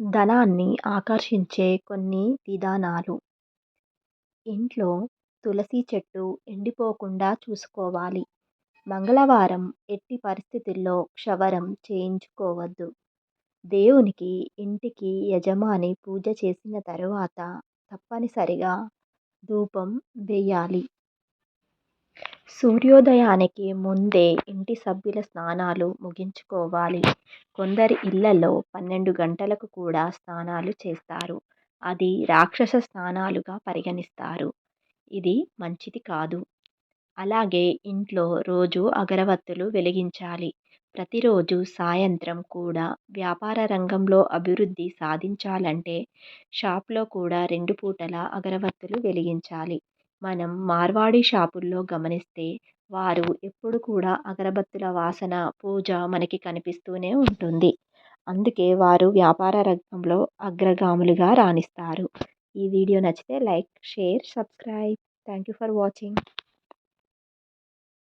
ధనాన్ని ఆకర్షించే కొన్ని విధానాలు. ఇంట్లో తులసి చెట్టు ఎండిపోకుండా చూసుకోవాలి. మంగళవారం ఎట్టి పరిస్థితుల్లో క్షవరం చేయించుకోవద్దు. దేవునికి ఇంటికి యజమాని పూజ చేసిన తరువాత తప్పనిసరిగా ధూపం వేయాలి. సూర్యోదయానికి ముందే ఇంటి సభ్యుల స్నానాలు ముగించుకోవాలి. కొందరి ఇళ్ళలో పన్నెండు గంటలకు కూడా స్నానాలు చేస్తారు. అది రాక్షస స్నానాలుగా పరిగణిస్తారు. ఇది మంచిది కాదు. అలాగే ఇంట్లో రోజు అగరవత్తులు వెలిగించాలి. ప్రతిరోజు సాయంత్రం కూడా వ్యాపార రంగంలో అభివృద్ధి సాధించాలంటే షాప్లో కూడా రెండు పూటల అగరవత్తులు వెలిగించాలి. మనం మార్వాడి షాపుల్లో గమనిస్తే వారు ఎప్పుడు కూడా అగరబత్తుల వాసన పూజ మనకి కనిపిస్తూనే ఉంటుంది. అందుకే వారు వ్యాపార రంగంలో అగ్రగాములుగా రాణిస్తారు. ఈ వీడియో నచ్చితే like share subscribe. Thank you for watching.